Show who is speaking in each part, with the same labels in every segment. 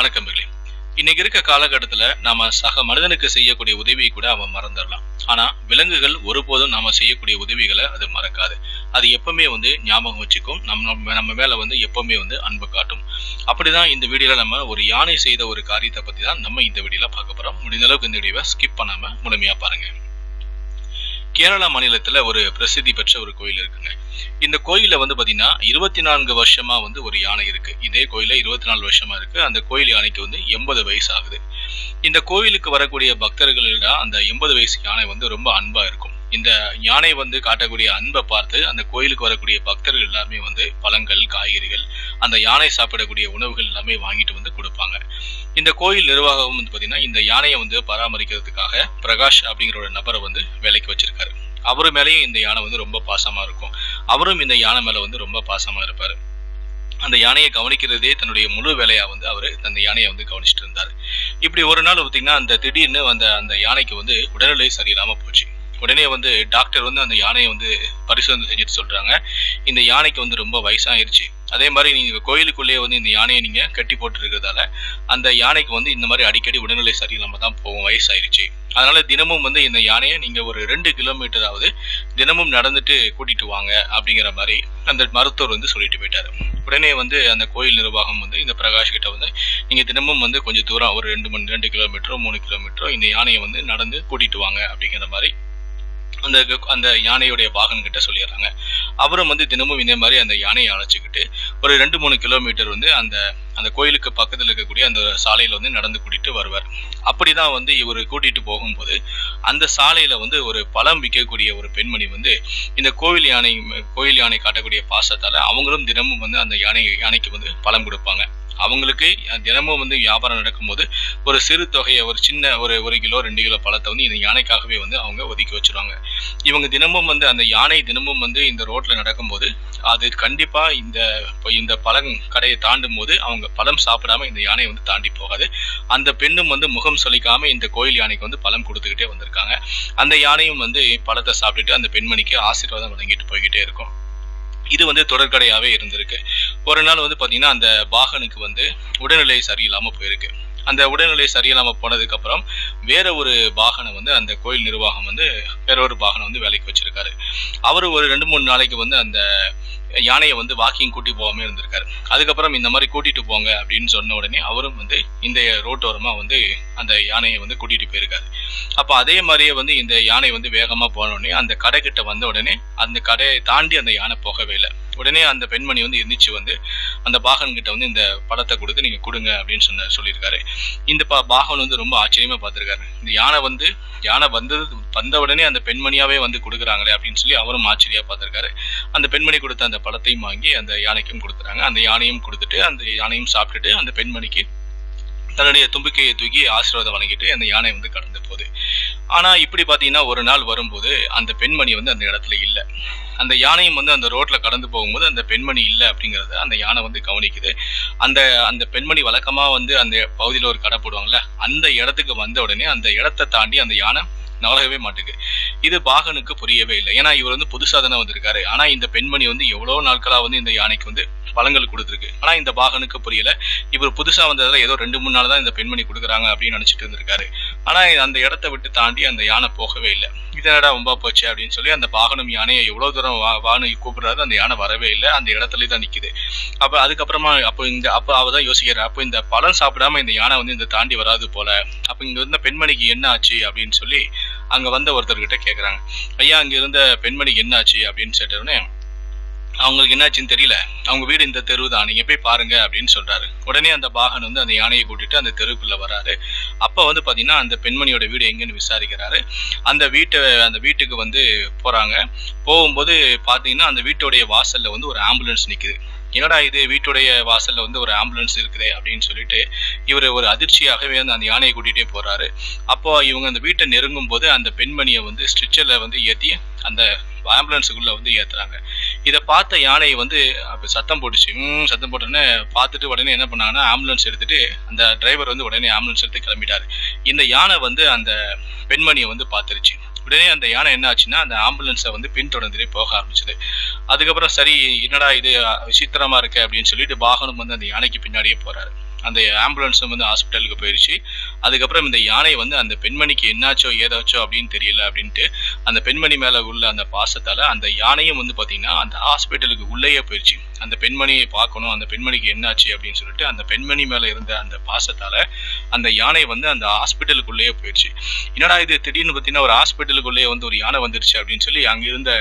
Speaker 1: வணக்கம் இன்னைக்கு இருக்க காலகட்டத்துல நாம சக மனிதனுக்கு செய்யக்கூடிய உதவியை கூட அவன் மறந்துடலாம். ஆனா விலங்குகள் ஒருபோதும் நாம செய்யக்கூடிய உதவிகளை அது மறக்காது. அது எப்பவுமே வந்து ஞாபகம் வச்சுக்கும். நம்ம நம்ம- நம்ம மேல வந்து எப்பவுமே வந்து அன்பு காட்டும். அப்படிதான் இந்த வீடியோல நம்ம ஒரு யானை செய்த ஒரு காரியத்தை பத்தி தான் நம்ம இந்த வீடியோல பார்க்க போறோம். முடிந்த அளவுக்கு இந்த வீடியோவை ஸ்கிப் பண்ணாம முழுமையா பாருங்க. கேரளா மாநிலத்துல ஒரு பிரசித்தி பெற்ற ஒரு கோயில் இருக்குங்க. இந்த கோயிலில் வந்து பாத்தீங்கன்னா இருபத்தி நான்கு வருஷமா வந்து ஒரு யானை இருக்கு. இதே கோயில்ல இருபத்தி நாலு வருஷமா இருக்கு. அந்த கோயில் யானைக்கு வந்து எண்பது வயசு ஆகுது. இந்த கோயிலுக்கு வரக்கூடிய பக்தர்களிடம் அந்த எண்பது வயசு யானை வந்து ரொம்ப அன்பா இருக்கும். இந்த யானை வந்து காட்டக்கூடிய அன்பை பார்த்து அந்த கோயிலுக்கு வரக்கூடிய பக்தர்கள் எல்லாமே வந்து பழங்கள் காய்கறிகள் அந்த யானை சாப்பிடக்கூடிய உணவுகள் எல்லாமே வாங்கிட்டு வந்து கொடுப்பாங்க. இந்த கோயில் நிர்வாகம் வந்து பார்த்தீங்கன்னா இந்த யானையை வந்து பராமரிக்கிறதுக்காக பிரகாஷ் அப்படிங்கிற ஒரு நபரை வந்து வேலைக்கு வச்சிருக்காரு. அவரு மேலேயும் இந்த யானை வந்து ரொம்ப பாசமாக இருக்கும். அவரும் இந்த யானை மேலே வந்து ரொம்ப பாசமாக இருப்பார். அந்த யானையை கவனிக்கிறதே தன்னுடைய முழு வேலையா வந்து அவர் அந்த யானையை வந்து கவனிச்சிட்டு இருந்தார். இப்படி ஒரு நாள் பார்த்தீங்கன்னா அந்த திடீர்னு அந்த அந்த யானைக்கு வந்து உடல்நிலை சரியில்லாமல் போச்சு. உடனே வந்து டாக்டர் வந்து அந்த யானையை வந்து பரிசோதனை செஞ்சுட்டு சொல்கிறாங்க இந்த யானைக்கு வந்து ரொம்ப வயசாகிருச்சு அதே மாதிரி நீங்கள் கோயிலுக்குள்ளேயே வந்து இந்த யானையை நீங்கள் கட்டி போட்டு இருக்கிறதால அந்த யானைக்கு வந்து இந்த மாதிரி அடிக்கடி உடல்நிலை சரியில்லாமல் தான் போகும் வயசாயிருச்சு. அதனால் தினமும் வந்து இந்த யானையை நீங்கள் ஒரு ரெண்டு கிலோமீட்டராவது தினமும் நடந்துட்டு கூட்டிகிட்டு வாங்க அப்படிங்கிற மாதிரி அந்த மருத்துவர் வந்து சொல்லிட்டு போயிட்டார். உடனே வந்து அந்த கோயில் நிர்வாகம் வந்து இந்த பிரகாஷ் கிட்ட வந்து நீங்கள் தினமும் வந்து கொஞ்சம் தூரம் ஒரு ரெண்டு மணி ரெண்டு கிலோமீட்டரோ மூணு கிலோமீட்டரோ இந்த யானையை வந்து நடந்து கூட்டிகிட்டு வாங்க அப்படிங்கிற மாதிரி அந்த அந்த யானையுடைய வாகனம் கிட்ட சொல்லிடுறாங்க. அவரும் வந்து தினமும் இதே மாதிரி அந்த யானையை அழைச்சிக்கிட்டு ஒரு ரெண்டு மூணு கிலோமீட்டர் வந்து அந்த அந்த கோயிலுக்கு பக்கத்தில் இருக்கக்கூடிய அந்த சாலையில் வந்து நடந்து கூட்டிட்டு வருவார். அப்படிதான் வந்து இவர் கூட்டிகிட்டு போகும்போது அந்த சாலையில் வந்து ஒரு பழம் விற்கக்கூடிய ஒரு பெண்மணி வந்து இந்த கோவில் யானை கோயில் யானை காட்டக்கூடிய பாசத்தால் அவங்களும் தினமும் வந்து அந்த யானை யானைக்கு வந்து பழம் கொடுப்பாங்க. அவங்களுக்கு தினமும் வந்து வியாபாரம் நடக்கும்போது ஒரு சிறு தொகையை ஒரு சின்ன ஒரு ஒரு கிலோ ரெண்டு கிலோ பழத்தை வந்து இந்த யானைக்காகவே வந்து அவங்க ஒதுக்கி வச்சிருவாங்க. இவங்க தினமும் வந்து அந்த யானை தினமும் வந்து இந்த ரோட்டில் நடக்கும்போது அது கண்டிப்பாக இந்த இப்போ இந்த பழம் கடையை தாண்டும் போது அவங்க பழம் சாப்பிடாம இந்த யானை வந்து தாண்டி போகாது. அந்த பெண்ணும் வந்து முகம் சொலிக்காம இந்த கோயில் யானைக்கு வந்து பழம் கொடுத்துக்கிட்டே வந்திருக்காங்க. அந்த யானையும் வந்து பழத்தை சாப்பிட்டுட்டு அந்த பெண்மணிக்கு ஆசீர்வாதம் வழங்கிட்டு போய்கிட்டே இருக்கும். இது வந்து தொடர்கடையாகவே இருந்திருக்கு. ஒரு நாள் வந்து பார்த்தீங்கன்னா அந்த பாகனுக்கு வந்து உடல்நிலை சரியில்லாமல் போயிருக்கு. அந்த உடல்நிலை சரியில்லாமல் போனதுக்கப்புறம் வேற ஒரு பாகனை வந்து அந்த கோயில் நிர்வாகம் வந்து வேற ஒரு பாகனை வந்து வேலைக்கு வச்சிருக்காரு. அவர் ஒரு ரெண்டு மூணு நாளைக்கு வந்து அந்த யானையை வந்து வாக்கிங் கூட்டி போகாமல் இருந்திருக்காரு. அதுக்கப்புறம் இந்த மாதிரி கூட்டிட்டு போங்க அப்படின்னு சொன்ன உடனே அவரும் வந்து இந்த ரோட்டோரமாக வந்து அந்த யானையை வந்து கூட்டிட்டு போயிருக்காரு. அப்போ அதே மாதிரியே வந்து இந்த யானை வந்து வேகமாக போனோடனே அந்த கடை கிட்ட வந்த உடனே அந்த கடையை தாண்டி அந்த யானை போகவே இல்லை. உடனே அந்த பெண்மணி வந்து எந்திரிச்சு வந்து அந்த பாகன் கிட்ட வந்து இந்த படத்தை கொடுத்து நீங்க கொடுங்க அப்படின்னு சொன்ன சொல்லியிருக்காரு. இந்த பா பாகன் வந்து ரொம்ப ஆச்சரியமா பார்த்திருக்காரு. இந்த யானை வந்து யானை வந்தது வந்த உடனே அந்த பெண்மணியாவே வந்து கொடுக்குறாங்களே அப்படின்னு சொல்லி அவரும் ஆச்சரியா பார்த்திருக்காரு. அந்த பெண்மணி கொடுத்த அந்த பழத்தையும் வாங்கி அந்த யானைக்கும் கொடுத்துறாங்க. அந்த யானையும் கொடுத்துட்டு அந்த யானையும் சாப்பிட்டுட்டு அந்த பெண்மணிக்கு தன்னுடைய தும்பிக்கையை தூக்கி ஆசீர்வாதம் வழங்கிட்டு அந்த யானை வந்து கடந்து போகுது. ஆனால் இப்படி பார்த்தீங்கன்னா ஒரு நாள் வரும்போது அந்த பெண்மணி வந்து அந்த இடத்துல இல்லை. அந்த யானையும் வந்து அந்த ரோட்டில் கடந்து போகும்போது அந்த பெண்மணி இல்லை அப்படிங்கிறத அந்த யானை வந்து கவனிக்குது. அந்த அந்த பெண்மணி வழக்கமாக வந்து அந்த பகுதியில் ஒரு கடை போடுவாங்கள்ல அந்த இடத்துக்கு வந்த உடனே அந்த இடத்த தாண்டி அந்த யானை நகரவே மாட்டுக்கு. இது பாகனுக்கு புரியவே இல்லை. ஏன்னா இவர் வந்து புதுசாக தானே வந்திருக்காரு. ஆனா இந்த பெண்மணி வந்து எவ்வளவு நாட்களா வந்து இந்த யானைக்கு வந்து பழங்கள் கொடுத்துருக்கு. ஆனா இந்த பாகனுக்கு புரியல. இவர் புதுசா வந்ததுல ஏதோ ரெண்டு மூணு நாள் தான் இந்த பெண்மணி கொடுக்குறாங்க அப்படின்னு நினைச்சிட்டு இருந்திருக்காரு. ஆனா அந்த இடத்த விட்டு தாண்டி அந்த யானை போகவே இல்லை. இதனடா ரொம்ப போச்சு அப்படின்னு சொல்லி அந்த பாகனும் யானையை எவ்வளவு தூரம் வா வானு கூப்பிடுறாரு அந்த யானை வரவே இல்லை. அந்த இடத்துல தான் நிக்குது. அப்ப அதுக்கப்புறமா அப்போ இந்த அப்ப அவ தான் யோசிக்கிறார். அப்போ இந்த பழம் சாப்பிடாம இந்த யானை வந்து இந்த தாண்டி வராது போல. அப்ப இங்க இருந்த பெண்மணிக்கு என்ன ஆச்சு அப்படின்னு சொல்லி அங்க வந்த ஒருத்தர்கிட்ட கேக்குறாங்க. ஐயா அங்க இருந்த பெண்மணி என்னாச்சு? அப்படின்னு சொல்லிட்டோடனே அவங்களுக்கு என்னாச்சுன்னு தெரியல. அவங்க வீடு இந்த தெருவு தான். நீங்க போய் பாருங்க. அப்படின்னு சொல்றாரு. உடனே அந்த பாகன் வந்து அந்த யானையை கூட்டிட்டு அந்த தெருவுக்குள்ள வராரு. அப்ப வந்து பாத்தீங்கன்னா அந்த பெண்மணியோட வீடு எங்கன்னு விசாரிக்கிறாரு. அந்த வீட்டை அந்த வீட்டுக்கு வந்து போறாங்க. போகும்போது பாத்தீங்கன்னா அந்த வீட்டுடைய வாசல்ல வந்து ஒரு ஆம்புலன்ஸ் நிக்குது. என்னடா இது வீட்டுடைய வாசல்ல வந்து ஒரு ஆம்புலன்ஸ் இருக்குதே அப்படின்னு சொல்லிட்டு இவர் ஒரு அதிர்ச்சியாகவே வந்து அந்த யானையை கூட்டிகிட்டே போறாரு. அப்போ இவங்க அந்த வீட்டை நெருங்கும் போது அந்த பெண்மணியை வந்து ஸ்ட்ரிச்சர்ல வந்து ஏத்தி அந்த ஆம்புலன்ஸுக்குள்ள வந்து ஏத்துறாங்க. இதை பார்த்த யானை வந்து அப்போ சத்தம் போட்டுச்சு. ம் சத்தம் போட்டோடனே பார்த்துட்டு உடனே என்ன பண்ணாங்கன்னா ஆம்புலன்ஸ் எடுத்துட்டு அந்த டிரைவர் வந்து உடனே ஆம்புலன்ஸ் எடுத்து கிளம்பிட்டாரு. இந்த யானை வந்து அந்த பெண்மணியை வந்து பார்த்துருச்சு. உடனே அந்த யானை என்ன ஆச்சுன்னா அந்த ஆம்புலன்ஸை வந்து பின்தொடர்ந்துட்டே போக ஆரம்பிச்சது. அதுக்கப்புறம் சரி என்னடா இது விசித்திரமா இருக்கு அப்படின்னு சொல்லிட்டு வாகனம் வந்து அந்த யானைக்கு பின்னாடியே போறாரு. அந்த ஆம்புலன்ஸும் வந்து ஹாஸ்பிட்டலுக்கு போயிடுச்சு அதுக்கப்புறம் இந்த யானை வந்து அந்த பெண்மணிக்கு என்னாச்சோ ஏதாச்சோ அப்படின்னு தெரியல அப்படின்ட்டு அந்த பெண்மணி மேலே உள்ள அந்த பாசத்தால் அந்த யானையும் வந்து பார்த்தீங்கன்னா அந்த ஹாஸ்பிட்டலுக்கு உள்ளேயே போயிடுச்சு அந்த பெண்மணியை பார்க்கணும் அந்த பெண்மணிக்கு என்னாச்சு அப்படின்னு சொல்லிட்டு அந்த பெண்மணி மேலே இருந்த அந்த பாசத்தால் அந்த யானை வந்து அந்த ஹாஸ்பிட்டலுக்குள்ளேயே போயிடுச்சு என்னடா இது? திடீர்னு பார்த்தீங்கன்னா ஒரு ஹாஸ்பிட்டலுக்குள்ளேயே வந்து ஒரு யானை வந்துருச்சு அப்படின்னு சொல்லி அங்கே இருந்த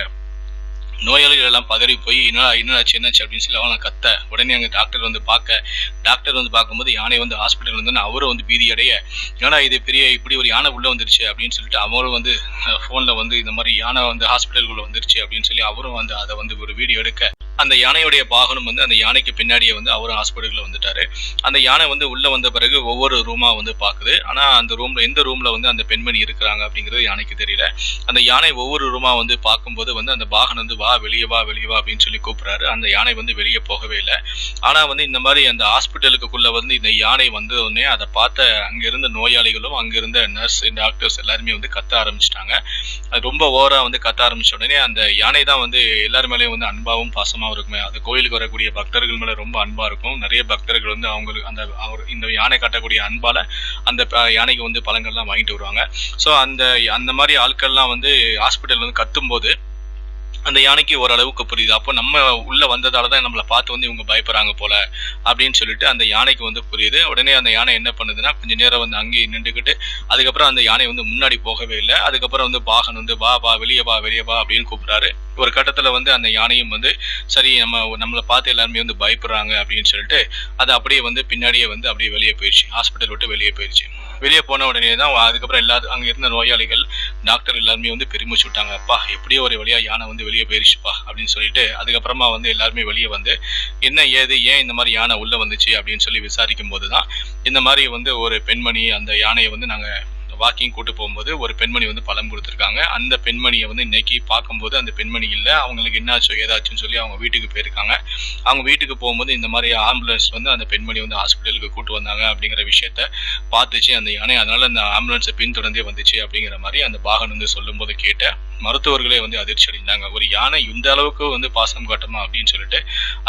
Speaker 1: நோயாளிகள் எல்லாம் பதறி போய் என்னடா என்னாச்சு என்னாச்சு? அப்படின்னு சொல்லி அவனை கத்த. உடனே அங்கே டாக்டர் வந்து பார்க்க. டாக்டர் வந்து பார்க்கும்போது யானை வந்து ஹாஸ்பிட்டல் வந்து அவரும் வந்து பீதி அடைய ஏன்னா இது பெரிய இப்படி ஒரு யானை உள்ளே வந்துருச்சு? அப்படின்னு சொல்லிட்டு அவரும் வந்து ஃபோனில் வந்து இந்த மாதிரி யானை வந்து ஹாஸ்பிட்டலுக்குள்ள வந்துருச்சு அப்படின்னு சொல்லி அவரும் வந்து அதை வந்து ஒரு வீடியோ எடுக்க. அந்த யானையுடைய வாகனம் வந்து அந்த யானைக்கு பின்னாடியே வந்து அவரும் ஹாஸ்பிட்டலில் வந்துட்டாரு. அந்த யானை வந்து உள்ளே வந்த பிறகு ஒவ்வொரு ரூமாக வந்து பார்க்குது. ஆனால் அந்த ரூமில் எந்த ரூமில் வந்து அந்த பெண்மணி இருக்கிறாங்க அப்படிங்கிறது யானைக்கு தெரியல. அந்த யானை ஒவ்வொரு ரூமாக வந்து பார்க்கும்போது வந்து அந்த வாகனம் வந்து வா வெளியே வா வெளியே வா அப்படின்னு சொல்லி கூப்பிட்றாரு. அந்த யானை வந்து வெளியே போகவே இல்லை. ஆனால் வந்து இந்த மாதிரி அந்த ஹாஸ்பிட்டலுக்குள்ளே வந்து இந்த யானை வந்த உடனே அதை பார்த்த அங்க இருந்த நோயாளிகளும் அங்க இருந்த நர்ஸ் டாக்டர்ஸ் எல்லாருமே வந்து கத்த ஆரம்பிச்சிட்டாங்க. அது ரொம்ப ஓவராக வந்து கத்த ஆரம்பிச்ச உடனே அந்த யானை தான் வந்து எல்லார் மேலேயும் வந்து அன்பாவும் பாசமாகவும் இருக்குமே. அந்த கோயிலுக்கு வரக்கூடிய பக்தர்கள் மேலே ரொம்ப அன்பாக இருக்கும். நிறைய பக்தர்கள் வந்து அவங்களுக்கு அந்த அவர் இந்த யானை காட்டக்கூடிய அன்பால் அந்த ப- யானைக்கு வந்து பழங்கள்லாம் வாங்கிட்டு வருவாங்க. ஸோ அந்த அந்த மாதிரி ஆட்கள்லாம் வந்து ஹாஸ்பிட்டல் வந்து கத்தும்போது அந்த யானைக்கு ஓரளவுக்கு புரியுது. அப்போ நம்ம உள்ள வந்ததால தான் நம்மளை பார்த்து வந்து இவங்க பயப்படுறாங்க போல அப்படின்னு சொல்லிட்டு அந்த யானைக்கு வந்து புரியுது. உடனே அந்த யானை என்ன பண்ணுதுன்னா கொஞ்ச நேரம் வந்து அங்கேயே நின்றுக்கிட்டு அதுக்கப்புறம் அந்த யானை வந்து முன்னாடி போகவே இல்லை. அதுக்கப்புறம் வந்து பாகன் வந்து வா வா வெளியே வா வெளியே வா அப்படின்னு கூப்பிடுறாரு. ஒரு கட்டத்தில் வந்து அந்த யானையும் வந்து சரி நம்ம நம்மளை பார்த்து எல்லாருமே வந்து பயப்படுறாங்க அப்படின்னு சொல்லிட்டு அது அப்படியே வந்து பின்னாடியே வந்து அப்படியே வெளியே போயிடுச்சு ஹாஸ்பிட்டல் விட்டு வெளியே போயிடுச்சு வெளியே போன உடனே தான் அதுக்கப்புறம் எல்லா அங்கே இருந்த நோயாளிகள் டாக்டர் எல்லாருமே வந்து பெருமிச்சு விட்டாங்க. அப்பா எப்படியோ ஒரு வழியா யானை வந்து வெளியே போயிடுச்சுப்பா அப்படின்னு சொல்லிட்டு அதுக்கப்புறமா வந்து எல்லாருமே வெளியே வந்து என்ன ஏது ஏன் இந்த மாதிரி யானை உள்ள வந்துச்சு? அப்படின்னு சொல்லி விசாரிக்கும் போது தான் இந்த மாதிரி வந்து ஒரு பெண்மணி அந்த யானையை வந்து நாங்கள் வாக்கிங் கூட்டு போகும்போது ஒரு பெண்மணி வந்து பழம் கொடுத்துருக்காங்க. அந்த பெண்மணியை வந்து இன்னைக்கு பார்க்கும்போது அந்த பெண்மணி இல்லை. அவங்களுக்கு என்னாச்சோ ஏதாச்சுன்னு சொல்லி அவங்க வீட்டுக்கு போயிருக்காங்க. அவங்க வீட்டுக்கு போகும்போது இந்த மாதிரி ஆம்புலன்ஸ் வந்து அந்த பெண்மணி வந்து ஹாஸ்பிட்டலுக்கு கூட்டு வந்தாங்க அப்படிங்கிற விஷயத்த பார்த்துச்சு. அந்த யானை அதனால அந்த ஆம்புலன்ஸை பின்தொடர்ந்தே வந்துச்சு அப்படிங்கிற மாதிரி அந்த பாகன் வந்து சொல்லும்போது கேட்ட. மருத்துவர்களே வந்து அதிர்ச்சி அடைந்தாங்க. ஒரு யானை இந்த அளவுக்கு வந்து பாசம் காட்டுமா அப்படின்னு சொல்லிட்டு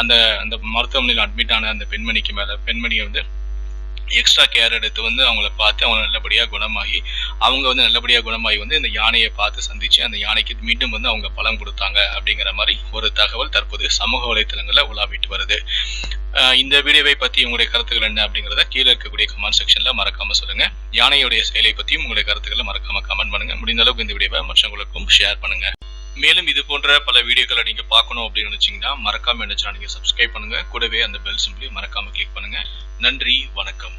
Speaker 1: அந்த அந்த மருத்துவமனையில் அட்மிட் ஆன அந்த பெண்மணிக்கு மேலே பெண்மணியை வந்து எக்ஸ்ட்ரா கேர் எடுத்து வந்து அவங்கள பார்த்து அவங்க நல்லபடியாக குணமாகி அவங்க வந்து நல்லபடியாக குணமாகி வந்து இந்த யானையை பார்த்து சந்திச்சு அந்த யானைக்கு மீண்டும் வந்து அவங்க பலம் கொடுத்தாங்க அப்படிங்கிற மாதிரி ஒரு தகவல் தற்போது சமூக வலைத்தளங்களில் உலாவிட்டு வருது. இந்த வீடியோவை பற்றி உங்களுடைய கருத்துக்கள் என்ன அப்படிங்கிறத கீழே இருக்கக்கூடிய கமெண்ட் செக்ஷனில் மறக்காமல் சொல்லுங்கள் யானையுடைய செயலை பற்றியும் உங்களுடைய கருத்துக்களை மறக்காமல் கமெண்ட் பண்ணுங்கள் முடிந்த அளவுக்கு இந்த வீடியோவை மற்றவங்களுக்கும் ஷேர் பண்ணுங்கள் மேலும் இது போன்ற பல வீடியோக்களை நீங்க பார்க்கணும் அப்படின்னு நினைச்சீங்கன்னா மறக்காம என்ன சேனல் நீங்க சப்ஸ்கிரைப் பண்ணுங்க. கூடவே அந்த பெல் சிம்பிளையும் மறக்காம கிளிக் பண்ணுங்க. நன்றி வணக்கம்.